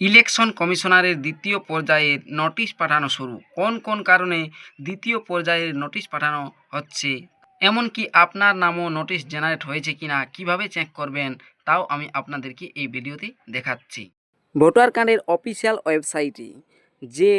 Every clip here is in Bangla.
ইলেকশন কমিশনারের দ্বিতীয় পর্যায়ের নোটিশ পাঠানো শুরু। কোন কোন কারণে দ্বিতীয় পর্যায়ের নোটিশ পাঠানো হচ্ছে? এমনকি আপনার নামও নোটিশ জেনারেট হয়েছে কিনা, কীভাবে চেক করবেন, তাও আমি আপনাদেরকে এই ভিডিওতে দেখাচ্ছি। ভোটার কার্ডের অফিসিয়াল ওয়েবসাইটে যে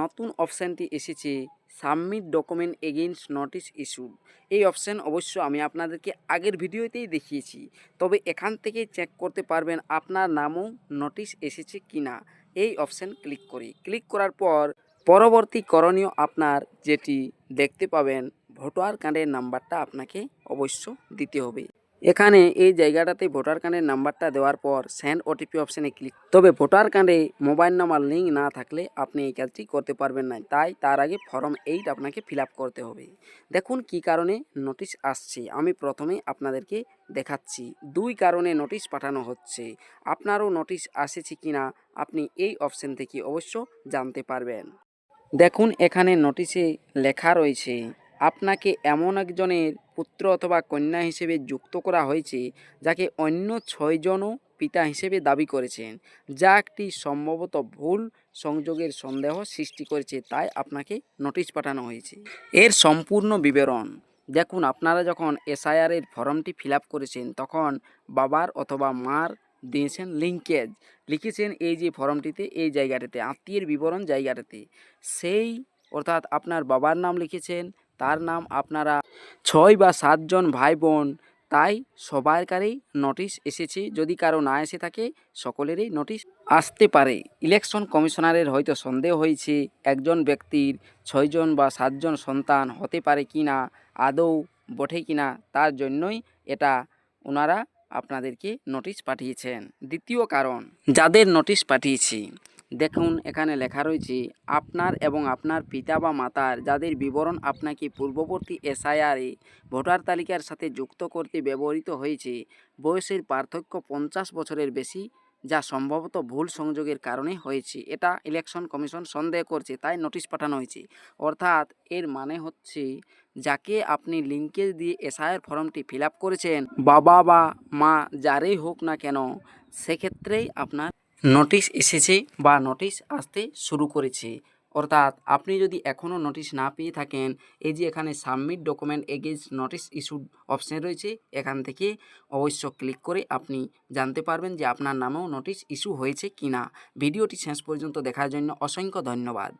নতুন অপশানটি এসেছে submit document against notice issue এই অপশান অবশ্য আমি আপনাদেরকে আগের ভিডিওতেই দেখিয়েছি। তবে এখান থেকে চেক করতে পারবেন আপনার নামও নোটিশ এসেছে কিনা। এই অপশান ক্লিক করি। ক্লিক করার পর পরবর্তী করণীয় আপনার যেটি দেখতে পাবেন, ভোটার কার্ডের নাম্বারটা আপনাকে অবশ্য দিতে হবে। এখানে এই জায়গাটাতে ভোটার কার্ডের নাম্বারটা দেওয়ার পর সেন্ড ওটিপি অপশানে ক্লিক তবে ভোটার কার্ডে মোবাইল নাম্বার লিঙ্ক না থাকলে আপনি এই কাজটি করতে পারবেন না। তাই তার আগে ফর্ম এইট আপনাকে ফিল করতে হবে। দেখুন কি কারণে নোটিশ আসছে। আমি প্রথমে আপনাদেরকে দেখাচ্ছি। দুই কারণে নোটিশ পাঠানো হচ্ছে। আপনারও নোটিশ আসেছে কিনা আপনি এই অপশান থেকে অবশ্য জানতে পারবেন। দেখুন এখানে নোটিশে লেখা রয়েছে আপনাকে এমন একজনের পুত্র অথবা কন্যা হিসেবে যুক্ত করা হয়েছে, যাকে অন্য ছয়জনও পিতা হিসেবে দাবি করেছেন, যা একটি সম্ভবত ভুল সংযোগের সন্দেহ সৃষ্টি করেছে, তাই আপনাকে নোটিশ পাঠানো হয়েছে। এর সম্পূর্ণ বিবরণ, দেখুন, আপনারা যখন এসআইআরের ফর্মটি ফিল করেছেন, তখন বাবার অথবা মার দিয়েছেন লিঙ্কেজ, লিখেছেন এই যে ফর্মটিতে, এই জায়গাটাতে, আত্মীয়ের বিবরণ জায়গাটাতে। সেই, অর্থাৎ আপনার বাবার নাম লিখেছেন তার নাম আপনারা। ছয় বা সাতজন ভাই বোন তাই সবার কারেই নোটিশ এসেছে। যদি কারও না এসে থাকে, সকলেরই নোটিশ আসতে পারে। ইলেকশন কমিশনারের হয়তো সন্দেহ হয়েছে, একজন ব্যক্তির ছয়জন বা সাতজন সন্তান হতে পারে কি না, আদৌ বটে কি না, তার জন্যই এটা ওনারা আপনাদেরকে নোটিশ পাঠিয়েছেন। দ্বিতীয় কারণ, যাদের নোটিশ পাঠিয়েছি দেখুন, এখানে লেখা রয়েছে, আপনার এবং আপনার পিতা বা মাতার যাদের বিবরণ আপনাকে পূর্ববর্তী এসআইআরে ভোটার তালিকার সাথে যুক্ত করতে ব্যবহৃত হয়েছে, বয়সের পার্থক্য পঞ্চাশ বছরের বেশি, যা সম্ভবত ভুল সংযোগের কারণে হয়েছে। এটা ইলেকশন কমিশন সন্দেহ করছে, তাই নোটিশ পাঠানো হয়েছে। অর্থাৎ এর মানে হচ্ছে, যাকে আপনি লিঙ্কে দিয়ে এসআইআর ফর্মটি ফিল করেছেন, বাবা বা মা যারই হোক না কেন, সেক্ষেত্রেই আপনার নোটিশ এসেছে বা নোটিশ আসতে শুরু করেছে। অর্থাৎ আপনি যদি এখনও নোটিশ না পেয়ে থাকেন, এই যে এখানে submit document against notice issued option রয়েছে, এখান থেকে অবশ্য ক্লিক করে আপনি জানতে পারবেন যে আপনার নামেও নোটিশ ইস্যু হয়েছে কি না ভিডিওটি শেষ পর্যন্ত দেখার জন্য অসংখ্য ধন্যবাদ।